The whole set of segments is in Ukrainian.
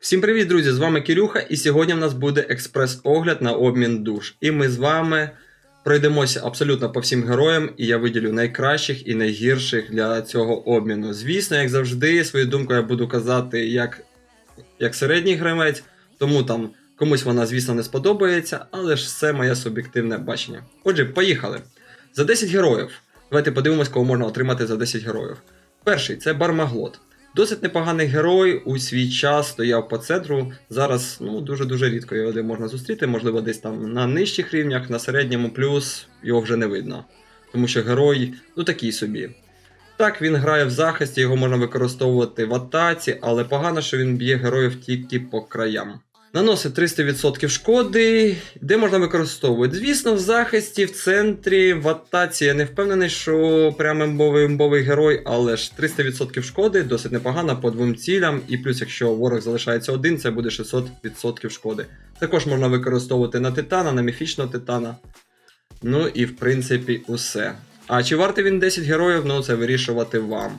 Всім привіт, друзі! З вами Кирюха, і сьогодні в нас буде експрес-огляд на обмін душ. І ми з вами пройдемося абсолютно по всім героям, і я виділю найкращих і найгірших для цього обміну. Звісно, як завжди, свою думку я буду казати як, як середній гравець, тому там комусь вона, звісно, не сподобається, але ж це моє суб'єктивне бачення. Отже, поїхали. За 10 героїв. Давайте подивимось, кого можна отримати за 10 героїв. Перший це Бармаглот. Досить непоганий герой у свій час стояв по центру. Зараз ну дуже-дуже рідко його де можна зустріти, можливо, десь там на нижчих рівнях, на середньому плюс його вже не видно. Тому що герой, ну такий собі. Так, він грає в захисті, його можна використовувати в атаці, але погано, що він б'є героїв тільки по краям. Наносить 300% шкоди, де можна використовувати. Звісно, в захисті, в центрі, в атаці. Я не впевнений, що прям імбовий імбовий герой, але ж 300% шкоди досить непогано по двом цілям. І плюс, якщо ворог залишається один, це буде 600% шкоди. Також можна використовувати на титана, на міфічного титана. Ну і в принципі усе. А чи вартий він 10 героїв? Ну це вирішувати вам.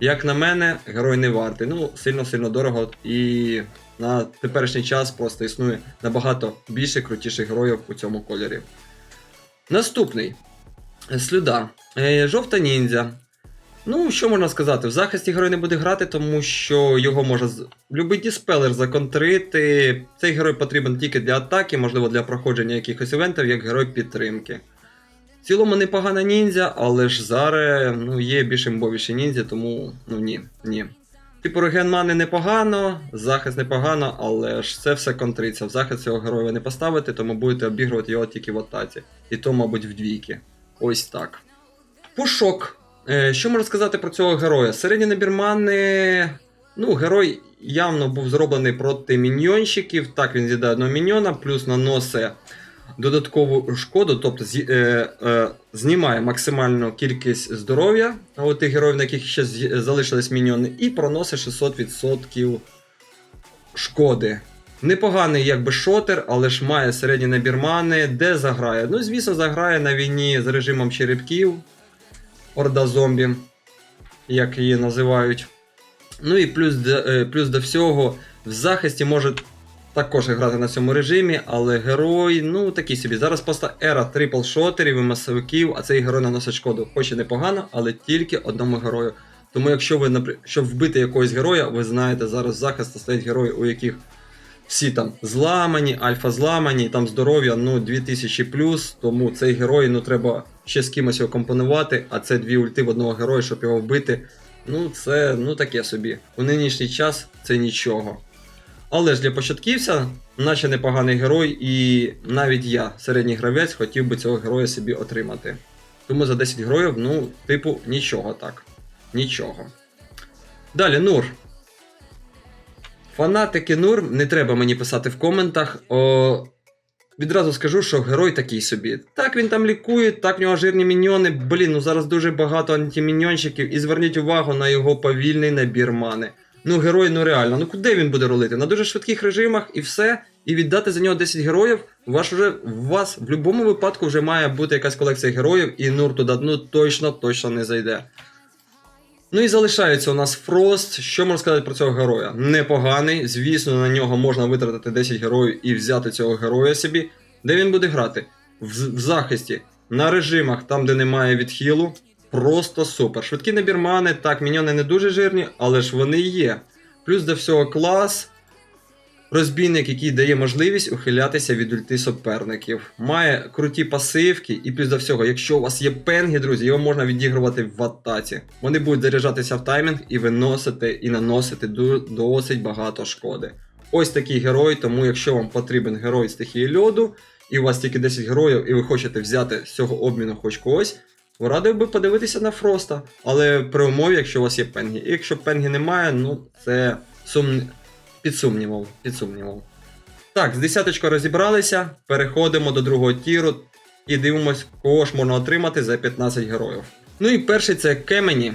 Як на мене, герой не вартий. Ну, сильно-сильно дорого і на теперішній час просто існує набагато більше крутіших героїв у цьому кольорі. Наступний слюда. Е, Жовта ніндзя. Ну, що можна сказати? В захисті герой не буде грати, тому що його може любий діспелер законтрити. Цей герой потрібен тільки для атаки, можливо, для проходження якихось івентів, як герой підтримки. В цілому непогана ніндзя, але ж зараз ну, є більш імбовіші ніндзя, тому ну ні, ні. Типу реген мани непогано, захист непогано, але ж це все контриться. В захист цього героя ви не поставите, тому будете обігрувати його тільки в атаці. І то, мабуть, вдвійки. Ось так. Пушок. Е, що можна сказати про цього героя? Середній набір мани. Ну, герой явно був зроблений проти міньйонщиків. Так, він з'їдає одного міньйона, плюс наносить додаткову шкоду, тобто зі- е, е, знімає максимальну кількість здоров'я у тих героїв, на яких ще залишились міньйони, і проносить 600% шкоди. Непоганий якби шотер, але ж має середній набір мани, де заграє. Ну, звісно, заграє на війні з режимом черепків, Орда зомбі, як її називають. Ну і плюс, е, плюс до всього, в захисті може також грати на цьому режимі, але герой, ну такий собі. Зараз просто ера трипл шотерів і масовиків, а цей герой наносить шкоду. Хоч і непогано, але тільки одному герою. Тому якщо ви, щоб вбити якогось героя, ви знаєте, зараз з захисту стоять герої, у яких всі там зламані, альфа зламані, там здоров'я ну 2000 плюс, тому цей герой ну треба ще з кимось його компонувати, а це дві ульти в одного героя, щоб його вбити. Ну, це ну таке собі. У нинішній час це нічого. Але ж для початківця, наче непоганий герой, і навіть я, середній гравець, хотів би цього героя собі отримати. Тому за 10 героїв, ну, типу, нічого так. Нічого. Далі, Нур. Фанатики Нур, не треба мені писати в коментах. О, відразу скажу, що герой такий собі. Так він там лікує, так в нього жирні міньйони. Блін, ну зараз дуже багато антиміньйончиків. І зверніть увагу на його повільний набір мани. Ну, герой, ну реально, ну куди він буде рулити? На дуже швидких режимах і все. І віддати за нього 10 героїв. Ваш уже, у вас в будь-якому випадку вже має бути якась колекція героїв, і Нур туди ну точно, точно не зайде. Ну і залишається у нас Фрост. Що можна сказати про цього героя? Непоганий. Звісно, на нього можна витратити 10 героїв і взяти цього героя собі. Де він буде грати? В, в захисті, на режимах, там, де немає відхилу. Просто супер. Швидкі набір мани, так, міньони не дуже жирні, але ж вони є. Плюс до всього клас. Розбійник, який дає можливість ухилятися від ульти суперників. Має круті пасивки, і плюс до всього, якщо у вас є пенги, друзі, його можна відігрувати в атаці. Вони будуть заряджатися в таймінг і виносити і наносити досить багато шкоди. Ось такий герой, тому якщо вам потрібен герой стихії льоду, і у вас тільки 10 героїв, і ви хочете взяти з цього обміну хоч когось, радив би подивитися на Фроста, але при умові, якщо у вас є пенгі. І якщо пенгі немає, ну це сум... під сумнівом. Під сумнівом. Так, з десяточкою розібралися, переходимо до другого тіру і дивимось, кого ж можна отримати за 15 героїв. Ну і перший це Кемені.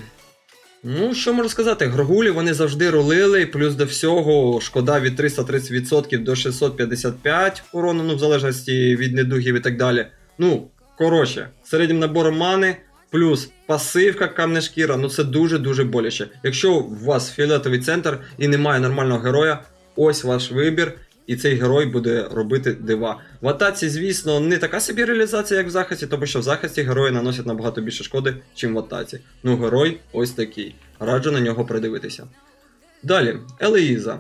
Ну, що можу сказати, Грогулі вони завжди рулили, плюс до всього шкода від 330% до 655 урону, ну в залежності від недугів і так далі. Ну, коротше, середнім набором мани, плюс пасивка камне шкіра, ну це дуже-дуже боляче. Якщо у вас фіолетовий центр і немає нормального героя, ось ваш вибір, і цей герой буде робити дива. В атаці, звісно, не така собі реалізація, як в захисті, тому що в захисті герої наносять набагато більше шкоди, ніж в атаці. Ну, герой ось такий. Раджу на нього придивитися. Далі, Елеїза.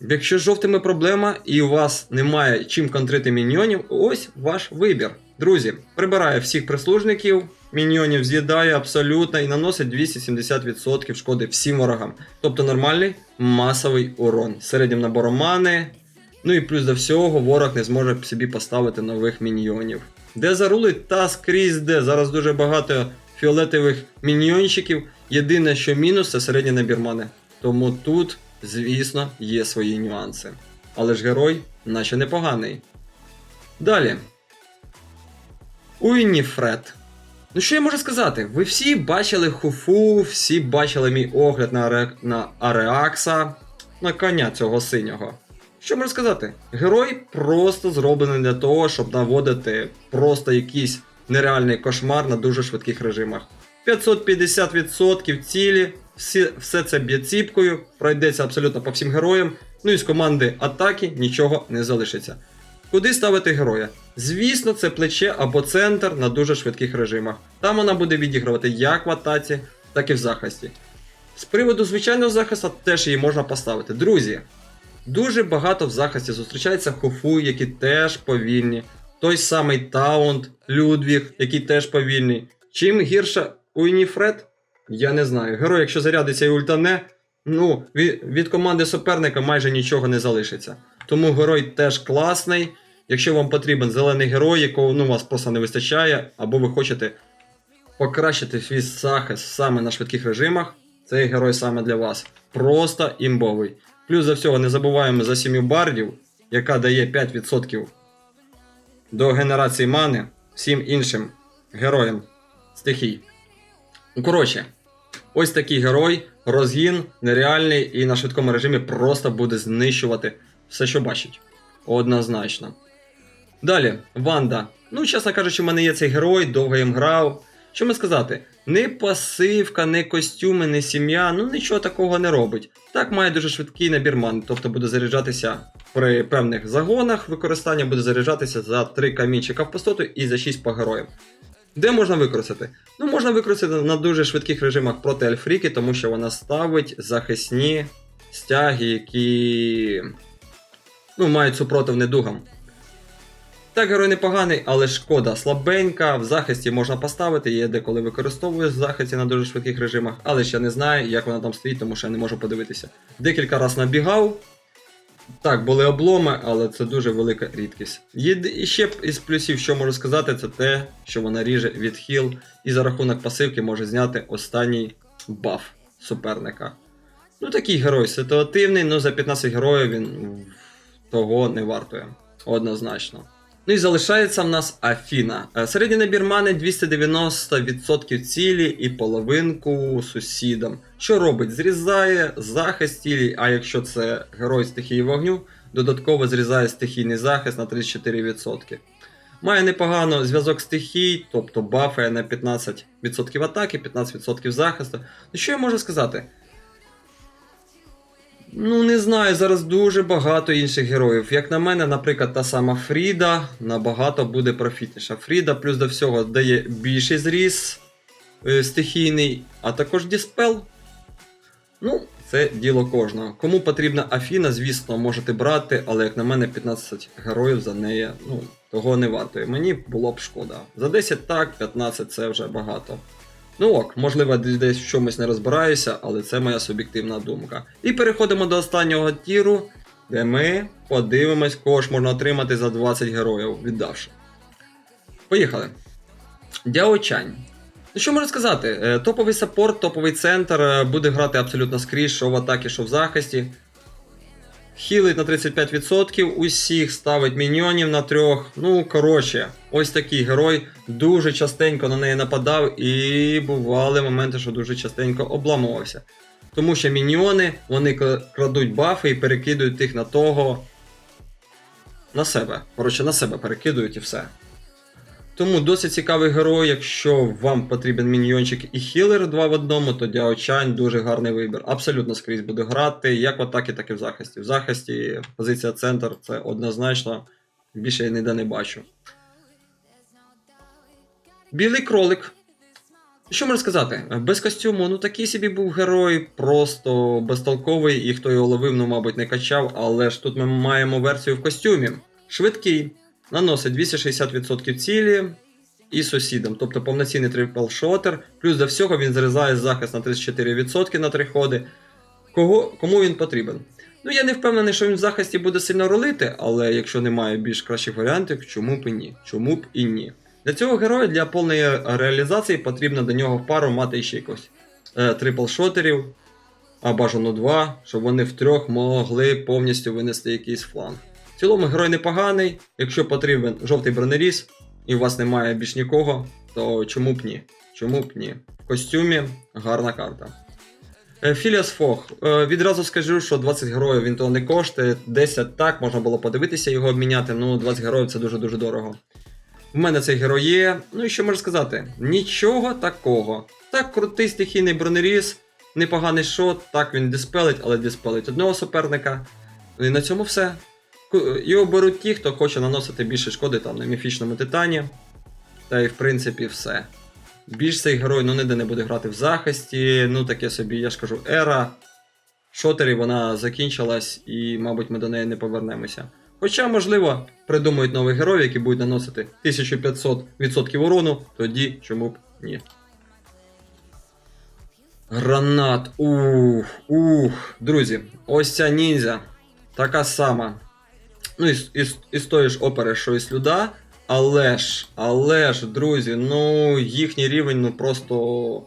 Якщо з жовтими проблема і у вас немає чим контрити міньйонів, ось ваш вибір. Друзі, прибирає всіх прислужників, міньйонів з'їдає абсолютно і наносить 270% шкоди всім ворогам. Тобто нормальний масовий урон середнім набором мани. Ну і плюс до всього ворог не зможе собі поставити нових міньйонів. Де зарулить та скрізь де. Зараз дуже багато фіолетових міньйончиків. Єдине, що мінус, це середній набір мани. Тому тут, звісно, є свої нюанси. Але ж герой, наче непоганий. Далі. Уініфред. Ну що я можу сказати? Ви всі бачили хуфу, всі бачили мій огляд на, Аре... на Ареакса, на коня цього синього. Що можу сказати? Герой просто зроблений для того, щоб наводити просто якийсь нереальний кошмар на дуже швидких режимах. 550% цілі, всі, все це б'є ціпкою, пройдеться абсолютно по всім героям. Ну і з команди атаки нічого не залишиться. Куди ставити героя? Звісно, це плече або центр на дуже швидких режимах. Там вона буде відігравати як в атаці, так і в захисті. З приводу звичайного захисту теж її можна поставити. Друзі, дуже багато в захисті зустрічається хофу, які теж повільні. Той самий Таунт, Людвіг, який теж повільний. Чим гірше Уініфред? Я не знаю. Герой, якщо зарядиться і ультане, ну, від команди суперника майже нічого не залишиться. Тому герой теж класний. Якщо вам потрібен зелений герой, якого ну, вас просто не вистачає, або ви хочете покращити свій захист саме на швидких режимах, цей герой саме для вас. Просто імбовий. Плюс за всього не забуваємо за сім'ю бардів, яка дає 5% до генерації мани всім іншим героям стихій. Ну, коротше, ось такий герой, розгін нереальний і на швидкому режимі просто буде знищувати все, що бачить. Однозначно. Далі, Ванда. Ну, чесно кажучи, в мене є цей герой, довго їм грав. Що ми сказати? Не пасивка, не костюми, не сім'я, ну нічого такого не робить. Так має дуже швидкий набір ман, тобто буде заряджатися при певних загонах, використання буде заряджатися за 3 камінчика в пустоту і за 6 по героям. Де можна використати? Ну, можна використати на дуже швидких режимах проти Альфріки, тому що вона ставить захисні стяги, які ну, мають супротив недугам. Так, герой непоганий, але шкода слабенька. В захисті можна поставити, я деколи використовую в захисті на дуже швидких режимах, але ще не знаю, як вона там стоїть, тому що я не можу подивитися. Декілька разів набігав. Так, були обломи, але це дуже велика рідкість. І ще із плюсів, що можу сказати, це те, що вона ріже відхил і за рахунок пасивки може зняти останній баф суперника. Ну, такий герой ситуативний, але за 15 героїв він того не вартує. Однозначно. Ну і залишається в нас Афіна. Е, Середній набір мани 290% цілі і половинку сусідам. Що робить? Зрізає захист цілі, а якщо це герой стихії вогню, додатково зрізає стихійний захист на 34%. Має непогано зв'язок стихій, тобто бафає на 15% атаки, 15% захисту. Ну що я можу сказати? Ну, не знаю, зараз дуже багато інших героїв. Як на мене, наприклад, та сама Фріда набагато буде профітніша. Фріда плюс до всього дає більший зріз е, стихійний, а також Діспел. Ну, це діло кожного. Кому потрібна Афіна, звісно, можете брати, але як на мене, 15 героїв за неї, ну, того не вартує. Мені було б шкода. За 10 так, 15 це вже багато. Ну ок, можливо, десь в чомусь не розбираюся, але це моя суб'єктивна думка. І переходимо до останнього тіру, де ми подивимось, кого ж можна отримати за 20 героїв, віддавши. Поїхали. Дяо Чань. Ну що можу сказати? Е, Топовий саппорт, топовий центр е, буде грати абсолютно скрізь, що в атакі, що в захисті. Хілить на 35%, усіх ставить міньйонів на трьох. Ну, коротше, ось такий герой дуже частенько на неї нападав, і бували моменти, що дуже частенько обламувався. Тому що міньйони вони крадуть бафи і перекидують їх на того. На себе. Коротше, на себе перекидують і все. Тому досить цікавий герой. Якщо вам потрібен міньйончик і хілер 2 в одному, то Дяочань дуже гарний вибір. Абсолютно скрізь буде грати, як в атакі, так і в захисті. В захисті позиція центр це однозначно. Більше я ніде не бачу. Білий кролик. Що можна сказати? Без костюму, ну такий собі був герой, просто безтолковий, і хто його ловив, ну, мабуть, не качав, але ж тут ми маємо версію в костюмі. Швидкий, наносить 260% цілі і сусідам, тобто повноцінний трипл-шотер, плюс до всього він зрізає захист на 34% на 3 ходи. Кого, кому він потрібен? Ну, я не впевнений, що він в захисті буде сильно ролити, але якщо немає більш кращих варіантів, чому б і ні? Чому б і ні? Для цього героя для повної реалізації потрібно до нього в пару мати ще якось е, трипл-шотерів, а бажано два, щоб вони втрьох могли повністю винести якийсь фланг. В цілому герой непоганий. Якщо потрібен жовтий бронеріз, і у вас немає більш нікого, то чому б ні? Чому б ні? В костюмі гарна карта. Е, Філіас Фог. Е, Відразу скажу, що 20 героїв він того не коштує. 10 так, можна було подивитися його обміняти, ну 20 героїв це дуже-дуже дорого. В мене цей герой є. Ну і що можу сказати? Нічого такого. Так, крутий стихійний бронеріз, непоганий шот, так він диспелить, але диспелить одного суперника. І на цьому все. Його беруть ті, хто хоче наносити більше шкоди там на міфічному титані. Та й в принципі все. Більш цей герой ну ніде не буде грати в захисті. Ну таке собі, я ж кажу, ера. Шотері вона закінчилась, і, мабуть, ми до неї не повернемося. Хоча, можливо, придумають нових героїв, які будуть наносити 1500% урону, тоді чому б ні. Гранат. Ух, ух. Друзі, ось ця ніндзя. Така сама. Ну, із, із, із тої ж опери, що і слюда. Але ж, але ж, друзі, ну їхній рівень, ну просто.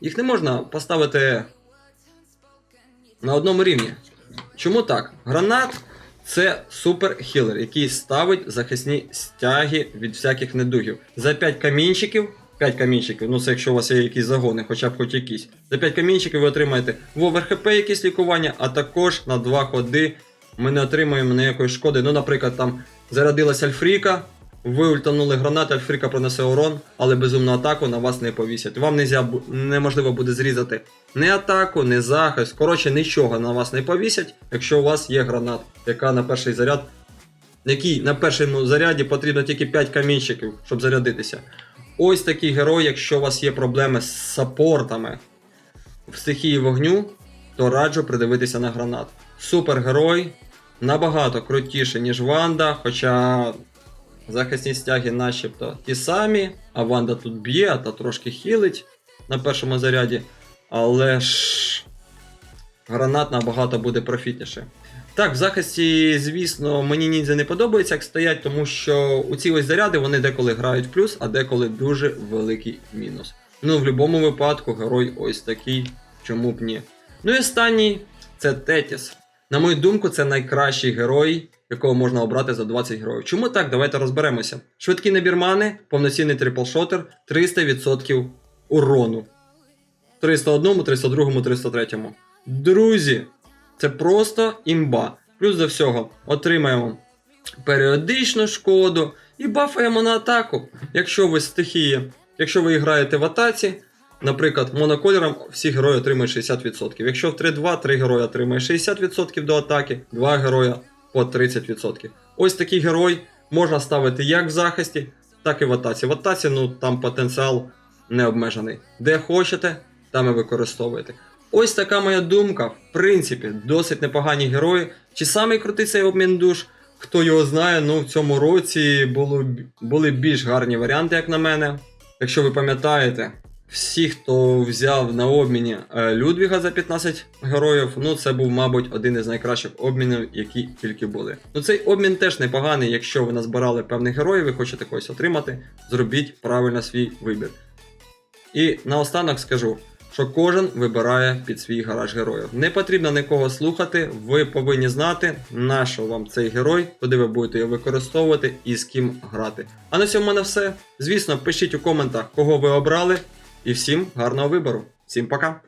Їх не можна поставити на одному рівні. Чому так? Гранат це супер хілер, який ставить захисні стяги від всяких недугів. За 5 камінчиків. 5 камінчиків, ну це якщо у вас є якісь загони, хоча б хоч якісь. За 5 камінчиків ви отримаєте в ОверХП якісь лікування, а також на 2 ходи ми не отримаємо ніякої шкоди. Ну, наприклад, там зарядилась Альфріка, ви ультанули гранат, Альфріка пронесе урон, але безумну атаку на вас не повісять. Вам нельзя, неможливо буде зрізати ні атаку, ні захист. Коротше, нічого на вас не повісять, якщо у вас є гранат, яка на перший заряд. Який на першому заряді потрібно тільки 5 камінчиків, щоб зарядитися. Ось такий герой, якщо у вас є проблеми з саппортами в стихії вогню, то раджу придивитися на гранат. Супергерой, набагато крутіше, ніж Ванда, хоча захисні стяги начебто ті самі, а Ванда тут б'є, та трошки хілить на першому заряді. Але ж гранат набагато буде профітніше. Так, в захисті, звісно, мені ніндзя не подобається, як стоять, тому що у ці ось заряди вони деколи грають в плюс, а деколи дуже великий мінус. Ну, в будь-якому випадку, герой ось такий, чому б ні. Ну і останній це Тетіс. На мою думку, це найкращий герой, якого можна обрати за 20 героїв. Чому так? Давайте розберемося. Швидкі набірмани, повноцінний триплшотер, 300% урону. 301, 302, 303. Друзі, це просто імба. Плюс до всього отримаємо періодичну шкоду і бафаємо на атаку. Якщо ви стихії, якщо ви граєте в атаці, наприклад, монокольором всі герої отримують 60%. Якщо в 3-2, 3 герої отримує 60% до атаки, 2 героя по 30%. Ось такий герой можна ставити як в захисті, так і в атаці. В атаці ну, там потенціал не обмежений. Де хочете, там і використовуєте. Ось така моя думка. В принципі, досить непогані герої. Чи самий крутий цей обмін душ? Хто його знає, ну в цьому році було, були більш гарні варіанти, як на мене. Якщо ви пам'ятаєте, всі, хто взяв на обміні е, Людвіга за 15 героїв, ну це був, мабуть, один із найкращих обмінів, які тільки були. Ну цей обмін теж непоганий, якщо ви назбирали певних героїв і хочете когось отримати, зробіть правильно свій вибір. І наостанок скажу, що кожен вибирає під свій гараж героїв. Не потрібно нікого слухати, ви повинні знати, на що вам цей герой, куди ви будете його використовувати і з ким грати. А на цьому в мене все. Звісно, пишіть у коментах, кого ви обрали, і всім гарного вибору. Всім пока!